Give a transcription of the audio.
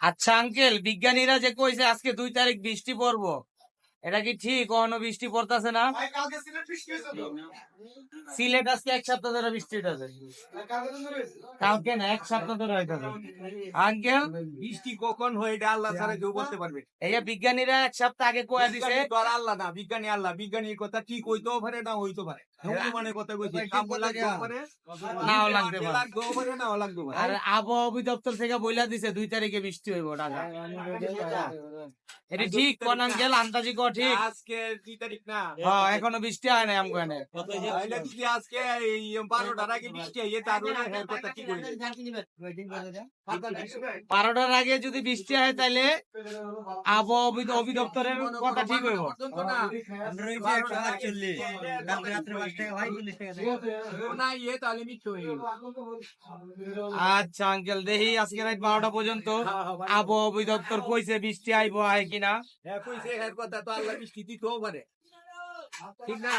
আচ্ছা আঙ্কেল বিজ্ঞানীরা যে কইছে আজকে দুই তারিখ বৃষ্টি পড়ব। এটা কি ঠিক? কখনো বৃষ্টি পড়তেছে না? সিলেট আজকে এক সপ্তাহ ধরে বৃষ্টি হইতাছে। কালকে না এক সপ্তাহ ধরে হইতাছে। আঙ্কেল? বৃষ্টি কখন হয় এটা আল্লাহ ছাড়া কেউ বলতে পারবে। এই যে বিজ্ঞানীরা এক সপ্তাহ আগে কয়ে দিছে বিজ্ঞানী আল্লাহ না বিজ্ঞানী আল্লাহ। বিজ্ঞানীর কথা ঠিক হইতেও পারে না হইতে পারে। মানে কথা কইছি কাম লাগতেও পারে। আর আবহাওয়া অধিদপ্তর থেকে বইলা দিছে দুই তারিখে বৃষ্টি হইব ঢাকা এটা ঠিক কোন আঙ্কেল আন্দাজি কো ঠিক। আজকে দুই তারিখ না। হ্যাঁ এখনও বৃষ্টি হয় নাই আমগো এনে। আজকে বারোটার আগে বৃষ্টি হয় তার কথা কি বারোটার আগে যদি বৃষ্টি হয় তাহলে আবহাওয়া অভি- অধিদপ্তরের কথা ঠিক হইব। না ইয়ে হয়ে আচ্ছা আঙ্কেল দেখি আজকে রাত বারোটা পর্যন্ত আবহাওয়া অভিদপ্তর কইছে বৃষ্টি আইব আয় কিনা হ্যাঁ কইছে এর কথা তো আল্লাহ বৃষ্টি দিতেও পারে ঠিক না?